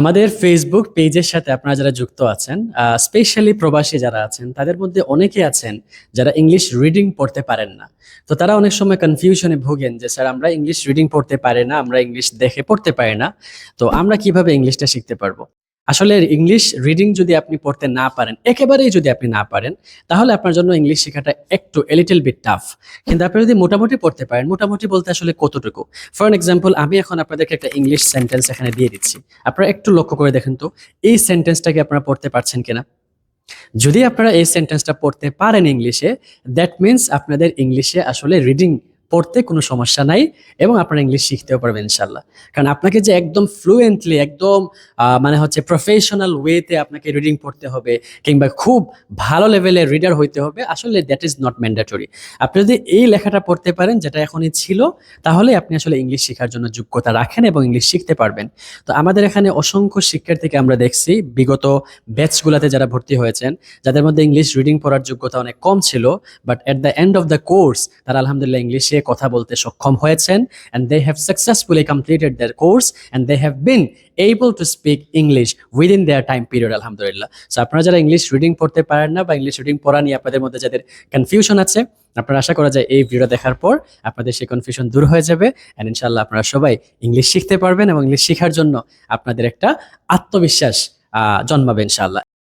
আমাদের ফেসবুক পেজের সাথে আপনারা যারা যুক্ত আছেন স্পেশালি প্রবাসী যারা আছেন, তাদের মধ্যে অনেকে আছেন যারা ইংলিশ রিডিং পড়তে পারেন না। তো তারা অনেক সময় কনফিউশনে ভোগেন যে, স্যার, আমরা ইংলিশ রিডিং পড়তে পারি না, আমরা ইংলিশ দেখে পড়তে পারি না। তো আমরা কীভাবে ইংলিশটা শিখতে পারব? আসলে ইংলিশ রিডিং যদি আপনি পড়তে না পারেন, একেবারেই যদি আপনি না পারেন, তাহলে আপনার জন্য ইংলিশ শেখাটা একটু এলিটেল বিট টাফ কিন্তু আপনি যদি মোটামুটি পড়তে পারেন, মোটামুটি বলতে আসলে কতটুকু? ফর এক্সাম্পল আমি এখন আপনাদেরকে একটা ইংলিশ সেন্টেন্স এখানে দিয়ে দিচ্ছি। আপনারা একটু লক্ষ্য করে দেখেন তো, এই সেন্টেন্সটাকে আপনারা পড়তে পারছেন কিনা? যদি আপনারা এই সেন্টেন্সটা পড়তে পারেন ইংলিশে দ্যাট মিন্স আপনাদের ইংলিশে আসলে রিডিং পড়তে কোনো সমস্যা নাই এবং আপনারা ইংলিশ শিখতেও পারবেন ইনশাল্লাহ কারণ আপনাকে যে একদম ফ্লুয়েন্টলি একদম মানে হচ্ছে প্রফেশনাল ওয়েতে আপনাকে রিডিং পড়তে হবে কিংবা খুব ভালো লেভেলের রিডার হইতে হবে, আসলে দ্যাট ইজ নট ম্যান্ডেটরি আপনি যদি এই লেখাটা পড়তে পারেন, যেটা এখনই ছিল, তাহলে আপনি আসলে ইংলিশ শেখার জন্য যোগ্যতা রাখেন এবং ইংলিশ শিখতে পারবেন। তো আমাদের এখানে অসংখ্য শিক্ষার্থীকে আমরা দেখছি, বিগত ব্যাচগুলোতে যারা ভর্তি হয়েছেন, যাদের মধ্যে ইংলিশ রিডিং পড়ার যোগ্যতা অনেক কম ছিল but at the end of the course তারা আলহামদুলিল্লাহ ইংলিশে কথা বলতে সক্ষম হয়েছেন and they have successfully completed their course and they have been able to speak English within their time period আলহামদুলিল্লাহ সো আপনারা যারা ইংলিশ রিডিং পড়তে পারেন না, বা ইংলিশ রিডিং পড়া নিয়ে আপনাদের মধ্যে যাদের কনফিউশন আছে, আপনারা আশা করা যায় এই ভিডিও দেখার পর আপনাদের সেই কনফিউশন দূর হয়ে যাবে অ্যান্ড ইনশাল্লাহ আপনারা সবাই ইংলিশ শিখতে পারবেন এবং ইংলিশ শেখার জন্য আপনাদের একটা আত্মবিশ্বাস জন্মাবে ইনশাল্লাহ